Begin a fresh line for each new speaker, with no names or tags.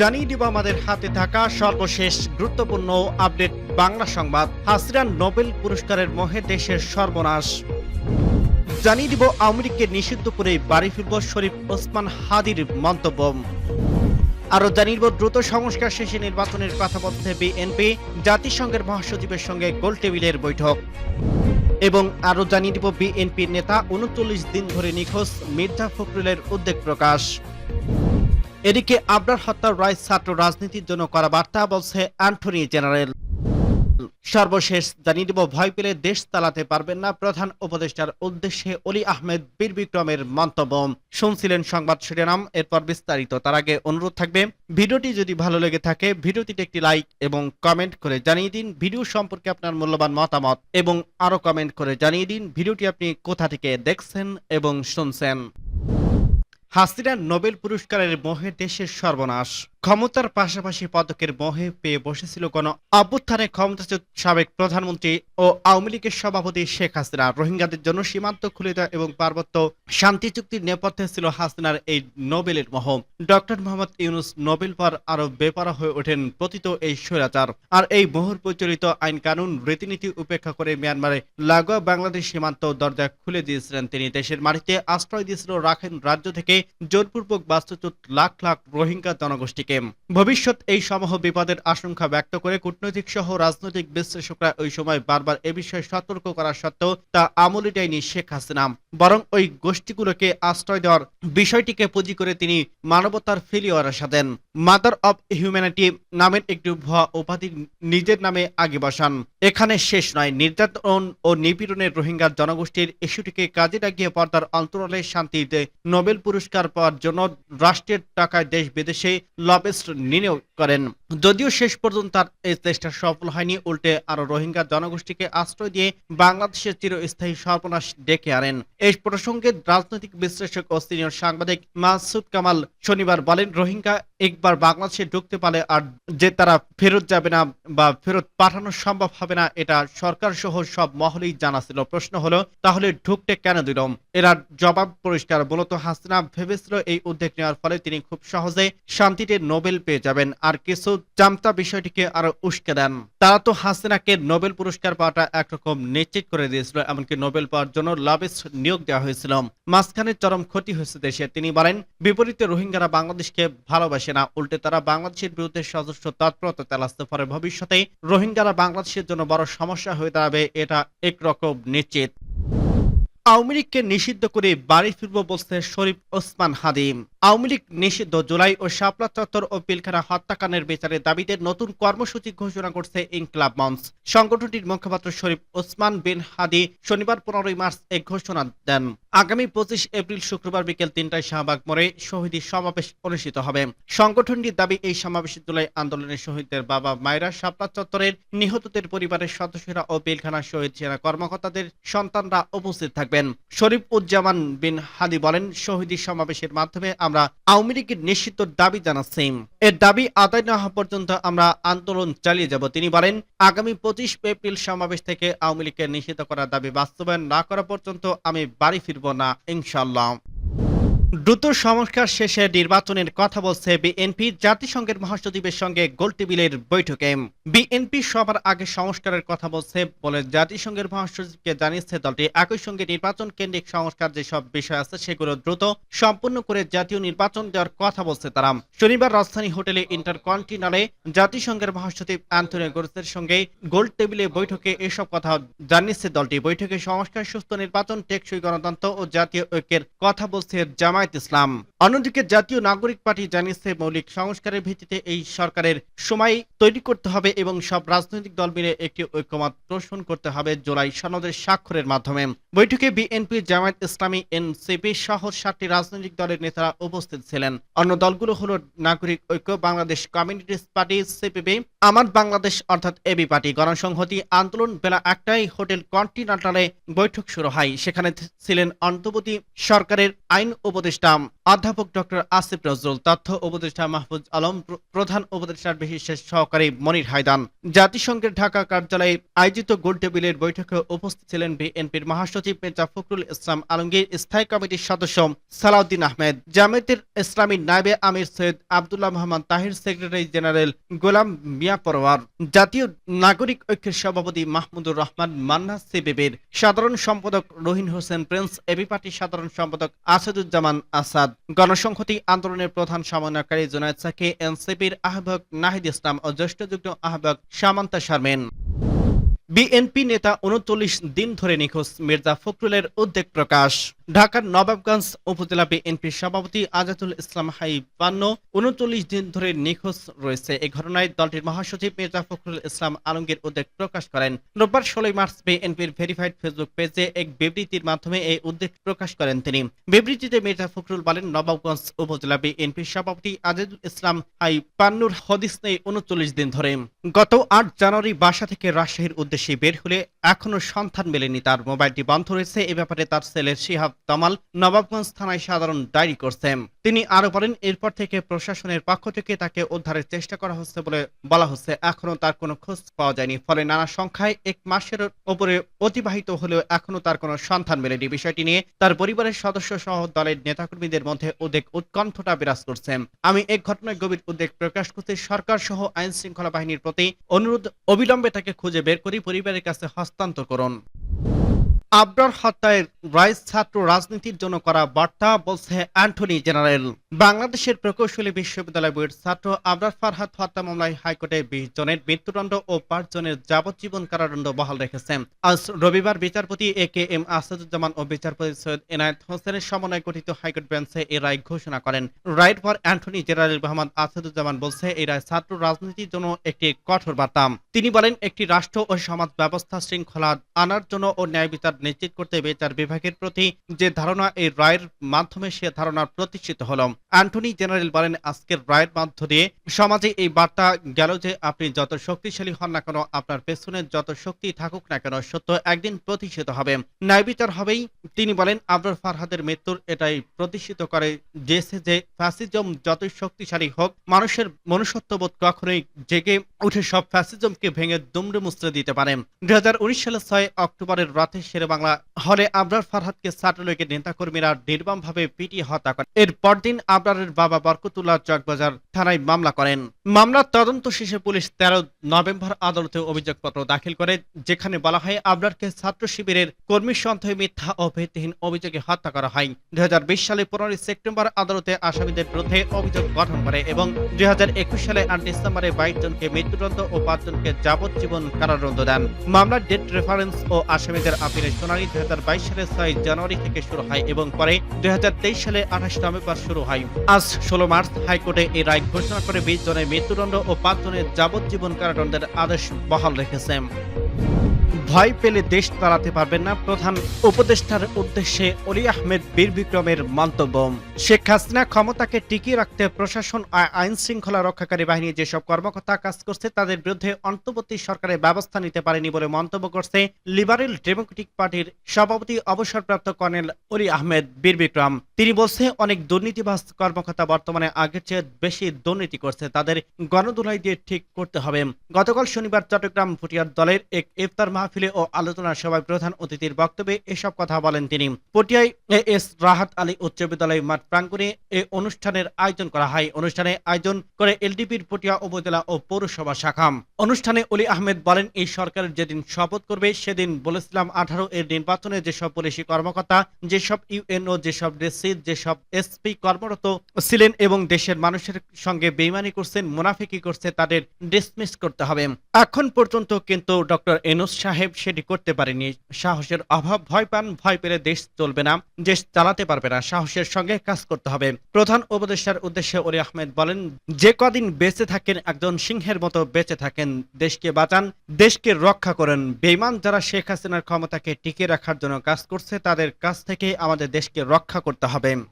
জানিয়ে দিব আমাদের হাতে থাকা সর্বশেষ গুরুত্বপূর্ণ আপডেট বাংলা সংবাদ। হাসিনা নোবেল পুরস্কারের মহে দেশের সর্বনাশ। জানিয়ে দিব আওয়ামী নিষিদ্ধ করে বাড়ি ফিরব শরীফ ওসমান হাদির মন্তব্য। আরও জানিয়ে দিব, দ্রুত সংস্কার শেষে নির্বাচনের কথা বিএনপি। জাতিসংঘের মহাসচিবের সঙ্গে গোল টেবিলের বৈঠক। এবং আরও জানিয়ে দিব, বিএনপির নেতা উনচল্লিশ দিন ধরে নিখোঁজ মির্জা ফখরুলের উদ্বেগ প্রকাশ। এদিকে আবরার হত্যার রায় ছাত্র রাজনীতির জন্য করা বার্তা বলছে অ্যান্টনি জেনারেল। সর্বশেষ জানিয়ে দিব, ভয় পেলে দেশ চালাতে পারবেন না প্রধান উপদেষ্টার উদ্দেশ্যে অলি আহমেদ বীর বিক্রমের মন্তব্য। শুনছিলেন সংবাদ শিরোনাম, এরপর বিস্তারিত। তার আগে অনুরোধ থাকবে, ভিডিওটি যদি ভালো লেগে থাকে, ভিডিওটিতে একটি লাইক এবং কমেন্ট করে জানিয়ে দিন। ভিডিও সম্পর্কে আপনার মূল্যবান মতামত এবং আরও কমেন্ট করে জানিয়ে দিন। ভিডিওটি আপনি কোথা থেকে দেখছেন এবং শুনছেন? হাসিনা নোবেল পুরস্কারের মোহে দেশের সর্বনাশ। ক্ষমতার পাশাপাশি পদকের মোহে পেয়ে বসেছিল কোন অভ্যুত্থানে ক্ষমতাচ্যুত সাবেক প্রধানমন্ত্রী ও আওয়ামী লীগের সভাপতি শেখ হাসিনা। রোহিঙ্গাদের জন্য সীমান্ত খুলে দেওয়া এবং পার্বত্য শান্তি চুক্তির নেপথ্যে ছিল হাসিনার এই নোবেলের মোহ। ডক্টর মোহাম্মদ ইউনুস নোবেল পর আরও বেপারা হয়ে ওঠেন পতিত এই স্বৈরাচার। আর এই মোহর প্রচলিত আইন কানুন রীতিনীতি উপেক্ষা করে মিয়ানমারে লাগোয়া বাংলাদেশ সীমান্ত দরজা খুলে দিয়েছিলেন তিনি। দেশের মাটিতে আশ্রয় দিয়েছিল রাখেন রাজ্য থেকে জোরপূর্বক বাস্তুচ্যুত লাখ লাখ রোহিঙ্গা জনগোষ্ঠীকে। ভবিষ্যৎ এই সমূহ বিপদের আশঙ্কা ব্যক্ত করে কূটনৈতিক সহ রাজনৈতিক বিশ্লেষকরা ওই সময় বারবার এ বিষয়ে সতর্ক করা সত্ত্বেও তা আমলি দেয়নি শেখ হাসিনা। বরং ওই গোষ্ঠীগুলোকে আশ্রয় দেওয়ার বিষয়টিকে পুঁজি করে তিনি মানবতার ফেলিওয়ার সাধেন। মাদার অব হিউম্যানিটি নামের একটি ভুয়া উপাধি নিজের নামে আগে বসান। এখানে শেষ নয়। নির্যাতন ও নিপীড়নের রোহিঙ্গা জনগোষ্ঠীর ইস্যুটিকে কাজে লাগিয়ে পর্দার অন্তরালে শান্তিতে নোবেল পুরস্কার পাওয়ার জন্য রাষ্ট্রের টাকায় দেশ বিদেশে লবেস্ট নিয়োগ করেন। যদিও শেষ পর্যন্ত তার এই চেষ্টা সফল হয়নি, উল্টে আরও রোহিঙ্গা জনগোষ্ঠীকে আশ্রয় দিয়ে বাংলাদেশের চিরস্থায়ী সর্বনাশ ডেকে আনেন। এই প্রসঙ্গে রাজনৈতিক বিশ্লেষক ও সিনিয়র সাংবাদিক মাসুদ কামাল শনিবার বলেন, রোহিঙ্গা একবার বাংলাদেশে ঢুকতে পারে আর যে তারা ফেরত যাবে না বা ফেরত পাঠানো সম্ভব হবে না, এটা সরকার সহ সব মহলেই জানা ছিল। প্রশ্ন হলো, তাহলে ঢুকতে কেন দিল? এরা জবাব পরিষ্কার মূলত হাসিনা ভেবেছিল এই উদ্যোগ নেওয়ার ফলে তিনি খুব সহজে শান্তিতে নোবেল পেয়ে যাবেন আর কিছু জামতা বিষয়টিকে আরও উস্কে দেন। তারা তো হাসিনাকে নোবেল পুরস্কার পাওয়াটা একরকম নিশ্চিত করে দিয়েছিল, এমনকি নোবেল পাওয়ার জন্য লাভেস্ট নিয়োগ দেওয়া হয়েছিল। মাঝখানে চরম ক্ষতি হয়েছে দেশে। তিনি বলেন, বিপরীতে রোহিঙ্গারা বাংলাদেশকে ভালোবাসে। না উল্টে তারা বাংলাদেশের বিরুদ্ধে সদস্য তৎপরতা চালাতে পারে ভবিষ্যতে রোহিঙ্গারা বাংলাদেশের জন্য বড় সমস্যা হয়ে দাঁড়াবে, এটা একরকম নিশ্চিত। আওয়ামী লীগকে নিষিদ্ধ করে বাড়ি ফিরব বলছে শরীফ ওসমান হাদিম। আওয়ামী লীগ নিষিদ্ধ জুলাই ও শাপলা চত্বর ও পিলখানা হত্যাকাণ্ডের বিচারের দাবিতে নতুন কর্মসূচি ঘোষণা করছে ইনকলাব মঞ্চ। সংগঠনটির মুখপাত্র শরীফ ওসমান বিন হাদি শনিবার পনেরোই মার্চ এই ঘোষণা দেন। আগামী পঁচিশ এপ্রিল শুক্রবার বিকেল তিনটায় শাহবাগ মোড়ে শহীদী সমাবেশ অনুষ্ঠিত হবে। সংগঠনটির দাবি, এই সমাবেশে জুলাই আন্দোলনের শহীদদের বাবা মায়েরা শাপলা চত্বরের নিহতদের পরিবারের সদস্যরা ও পিলখানা শহীদ সেনা কর্মকর্তাদের সন্তানরা উপস্থিত থাকবেন। শরীফ উজ্জামান বিন হাদি বলেন, শহীদ সমাবেশের মাধ্যমে আমরা আওয়ামী লীগের নিশ্চিত দাবি জানাচ্ছি। এর দাবি আদায় না হওয়া পর্যন্ত আমরা আন্দোলন চালিয়ে যাব। তিনি বলেন, আগামী পঁচিশ এপ্রিল সমাবেশ থেকে আওয়ামী লীগকে নিষিদ্ধ করার দাবি বাস্তবায়ন না করা পর্যন্ত আমি বাড়ি ফিরব না ইনশাল্লাহ দ্রুত সংস্কার শেষে নির্বাচনের কথা বলছে বিএনপি জাতিসংঘের মহাসচিবের সঙ্গে গোলটেবিলের বৈঠকে। বিএনপি সবার আগে সংস্কারের কথা বলছে বলে জাতিসংঘের মহাসচিবকে জানিয়েছে দলটি। একই সঙ্গে নির্বাচন কেন্দ্রিক সংস্কার যেসব বিষয় আছে সেগুলো দ্রুত সম্পূর্ণ করে জাতীয় নির্বাচন দেওয়ার কথা বলছে তারা। শনিবার রাজধানী হোটেলে ইন্টারকন্টিনালে জাতিসংঘের মহাসচিব অ্যান্থনি গোরসের সঙ্গে গোল টেবিলে বৈঠকে এসব কথা জানিয়েছে দলটি। বৈঠকে সংস্কার, সুস্থ নির্বাচন, টেকসই গণতন্ত্র ও জাতীয় ঐক্যের কথা বলছে জামায়াত ইসলাম। অন্যদিকে জাতীয় নাগরিক পার্টি জানিয়েছে, মৌলিক সংস্কারের ভিত্তিতে এই সরকারের সময় তৈরি করতে হবে এবং সব রাজনৈতিক দল মিলে একটি ঐক্যমত পোষণ করতে হবে জুলাই সনদের স্বাক্ষরের মাধ্যমে। বৈঠকে বিএনপি, জামায়াত ইসলামী, এনসিপি সহ সাতটি রাজনৈতিক দলের নেতারা উপস্থিত ছিলেন। অন্য দলগুলো হলো নাগরিক ঐক্য, বাংলাদেশ কমিউনিস্ট পার্টি, সিপিবি আমার বাংলাদেশ অর্থাৎ এবি পার্টি, গণসংহতি আন্দোলন বেলা একটাই হোটেল কন্টিনেন্টালে বৈঠক শুরু হয়। সেখানে ছিলেন অন্তর্বর্তী সরকারের আইন উপদেষ্টা উপদেষ্টা অধ্যাপক ডক্টর আসিফ নজরুল, তথ্য উপদেষ্টা মাহফুজ আলম প্রধান উপদেষ্টার বিশেষ সহকারী মনির হায়দান। জাতিসংঘের ঢাকা কার্যালয়ে আয়োজিত গোলটেবিলের বৈঠকে উপস্থিত ছিলেন বিএনপির মহাসচিব মির্জা ফখরুল ইসলাম আলমগীর, স্থায়ী কমিটির সদস্য সালাউদ্দিন আহমেদ, জামায়াতের ইসলামী নায়েবে আমির সৈয়দ আব্দুল্লাহ মোহাম্মদ তাহির, সেক্রেটারি জেনারেল গোলাম মিয়া পরওয়ার, জাতীয় নাগরিক ঐক্যের সভাপতি মাহমুদুর রহমান মান্না সিবিবির, সাধারণ সম্পাদক রহিন হোসেন প্রিন্স এবি পার্টির সাধারণ সম্পাদক আসাদুজ্জামান আসাদ। গণসংহতি আন্দোলনের প্রধান সমন্বয়কারী জুনায়দ সাকি এনসিপির আহ্বায়ক নাহিদ ইসলাম ও জ্যেষ্ঠ যুগ্ম আহ্বায়ক সামান্তা শারমিন। বিএনপি নেতা উনচল্লিশ দিন ধরে নিখোঁজ মির্জা ফখরুলের উদ্বেগ প্রকাশ। ঢাকার নবাবগঞ্জ উপজেলা বিএনপির সভাপতি আজাদুল ইসলাম হাই পান্ন উনচল্লিশ দিন ধরে নিখোঁজ রয়েছে। এই ঘটনায় দলটির মহাসচিব মির্জা ফখরুল ইসলাম আলমগীর উদ্বেগ প্রকাশ করেন। রোববার ষোলোই মার্চ বিএনপির ভেরিফাইড ফেসবুক পেজে এক বিবৃতির মাধ্যমে এই উদ্বেগ প্রকাশ করেন তিনি। বিবৃতিতে মির্জা ফখরুল বলেন, নবাবগঞ্জ উপজেলা বিএনপির সভাপতি আজাদুল ইসলাম হাই পান্নুর হদিস নেই উনচল্লিশ দিন ধরে। গত আট জানুয়ারি বাসা থেকে রাজশাহীর উদ্দেশ্যে বের হলে এখনও সন্ধান মেলেনি তার। মোবাইলটি বন্ধ রয়েছে, এ ব্যাপারে তার ছেলে শিহাব তামাল নবাবগঞ্জ থানায় সাধারণ ডায়েরি করছেন। তিনি আরও বলেন, এরপর থেকে প্রশাসনের পক্ষ থেকে তাকে উদ্ধারের চেষ্টা করা হচ্ছে বলে বলা হচ্ছে। এখনও তার কোনো খোঁজ পাওয়া যায়নি, ফলে নানা সংখ্যায় এক মাসের উপরে অতিবাহিত হলেও এখনও তার কোনো সন্ধান মেলেনি। বিষয়টি নিয়ে তার পরিবারের সদস্য সহ দলের নেতাকর্মীদের মধ্যে উদ্বেগ উৎকণ্ঠতা বিরাজ করছে। আমি এক ঘটনায় গভীর উদ্বেগ প্রকাশ করতে সরকার সহ আইন শৃঙ্খলা বাহিনীর প্রতি অনুরোধ অবিলম্বে তাকে খুঁজে বের করে পরিবারের কাছে হস্তান্তর করুন। আবরার হত্যায় রাইস ছাত্র রাজনীতির জন্য করা বার্তা বলছে অ্যান্টনি জেনারেল। বাংলাদেশের প্রকৌশলী বিশ্ববিদ্যালয় বইয়ের ছাত্র আবরার ফারহাত হত্যা মামলায় হাইকোর্টে বিশ জনের মৃত্যুদণ্ড ও পাঁচ জনের যাবজ্জীবন কারাদণ্ড বহাল রেখেছেন। আজ রবিবার বিচারপতি এ কে এম আসাদুজ্জামান ও বিচারপতি সৈয়দ এনায়েত হোসেনের সমন্বয়ে গঠিত হাইকোর্ট বেঞ্চে এই রায় ঘোষণা করেন। রায়ের পর অ্যান্টনি জেনারেল মোহাম্মদ আসাদুজ্জামান বলছে এই রায় ছাত্র রাজনীতির জন্য একটি কঠোর বার্তা। তিনি বলেন, একটি রাষ্ট্র ও সমাজ ব্যবস্থা শৃঙ্খলা আনার জন্য ও ন্যায় বিচার নিশ্চিত করতে বিচার বিভাগের প্রতি যে ধারণা, এই রায়ের মাধ্যমে সে ধারণা প্রতিষ্ঠিত হল। অ্যান্টনি জেনারেল বলেন, আজকের রায়ের মধ্য দিয়ে সমাজে এই বার্তা গেল যে আপনি যত শক্তিশালী হন না কেন, আপনার পেছনে যত শক্তি থাকুক না কেন, সত্য একদিন প্রতিষ্ঠিত হবে। ন্যায় বিচার হবেই। তিনি বলেন, আবরার ফারহাদের মৃত্যুর এটাই প্রতিষ্ঠিত করে যেছে যে, ফ্যাসিজম যতই শক্তিশালী হোক, মানুষের মনুষ্যত্ববোধ কখনোই জেগে উঠে সব ফ্যাসিজমকে ভেঙে দুমড়ে মুচড়ে দিতে পারে। দুই সালের ছয় অক্টোবরের রাতে শেরে বাংলা হলে আবরার ফারহাদকে ছাত্রলীগের নেতাকর্মীরা নির্মমভাবে পিটিয়ে হত্যা করেন। এর পরদিন আবরারের বাবা বরকতুল্লাহ চকবাজার থানায় মামলা করেন। মামলার তদন্ত শেষে পুলিশ তেরো নভেম্বর আদালতে অভিযোগপত্র দাখিল করে, যেখানে বলা হয় আবরারকে ছাত্র শিবিরের কর্মী সন্দেহে মিথ্যা ও ভিত্তিহীন অভিযোগে হত্যা করা হয়। দুই হাজার বিশ সালে পনেরোই সেপ্টেম্বর আদালতে আসামিদের বিরুদ্ধে অভিযোগ গঠন করে এবং দুই হাজার একুশ সালে আট ডিসেম্বরে বাইশ জনকে মৃত্যুদণ্ড ও পাঁচজনকে যাবজ্জীবন কারাদণ্ড দেন। মামলার ডেট রেফারেন্স ও আসামিদের আপিলের শুনানি দুই হাজার সালের ছয় জানুয়ারি থেকে শুরু হয় এবং পরে দুই হাজার তেইশ সালে আঠাশ নভেম্বর শুরু হয়। আজ ষোলো মার্চ হাইকোর্টে এই রায় ঘোষণা করে বিশ জনের মৃত্যুদণ্ড ও পাঁচ জনের যাবজ্জীবন কারাদণ্ডের আদেশ বহাল রেখেছে। ভয় পেলে দেশ চালাতে পারবেন না প্রধান উপদেষ্টার উদ্দেশ্যে অলি আহমেদ বীর বিক্রমের মন্তব্য। শেখ হাসিনা ক্ষমতাকে টিকিয়ে রাখতে প্রশাসন আইন শৃঙ্খলা রক্ষাকারী বাহিনী যেসব কর্মকর্তা কাজ করছে, তাদের বিরুদ্ধে অন্তর্বর্তী সরকারের ব্যবস্থা নিতে পারেনি বলে মন্তব্য করছে লিবারেল ডেমোক্রেটিক পার্টির সভাপতি অবসরপ্রাপ্ত কর্নেল অলি আহমেদ বীর বিক্রম। তিনি বলছে, অনেক দুর্নীতিবাজ কর্মকর্তা বর্তমানে আগের চেয়ে বেশি দুর্নীতি করছে, তাদের গণদোলাই দিয়ে ঠিক করতে হবে। গতকাল শনিবার চট্টগ্রাম ভুটিয়ার দলের এক ইফতার মাহফিলে ও আলোচনা সভায় প্রধান অতিথির বক্তব্যে এসব কথা বলেন তিনি। পটিয়ায় এ এস রাহাত আলী উচ্চ বিদ্যালয় মাঠ প্রাঙ্গণে এ অনুষ্ঠানের আয়োজন করা হয়। অনুষ্ঠানে আয়োজন করে এলডিপির পটিয়া উপজেলা ও পৌরসভা শাখা। অনুষ্ঠানে অলি আহমেদ বলেন, এই সরকারের যেদিন শপথ করবে, সেদিন বলেছিলাম আঠারো এর নির্বাচনে যেসব পুলিশি কর্মকর্তা, যেসব ইউএনও যেসব ডিসি, যেসব এসপি কর্মরত ছিলেন এবং দেশের মানুষের সঙ্গে বেইমানি করছেন, মুনাফিকি করছে, তাদের ডিসমিস করতে হবে। এখন পর্যন্ত কিন্তু ডক্টর এনুস সাহেব সেটি করতে পারেনি। সাহসের অভাব, ভয় পান, ভয় পেলে দেশ চলবে না, দেশ চালাতে পারবে না, সাহসের সঙ্গে কাজ করতে হবে। প্রধান উপদেষ্টার উদ্দেশ্যে ওলি আহমেদ বলেন, যে কদিন বেঁচে থাকেন, একজন সিংহের মতো বেঁচে থাকেন। দেশকে বাঁচান, দেশকে রক্ষা করেন। বেইমান যারা শেখ হাসিনার ক্ষমতাকে টিকিয়ে রাখার জন্য কাজ করছে, তাদের কাছ থেকে আমাদের দেশকে রক্ষা করতে হবে।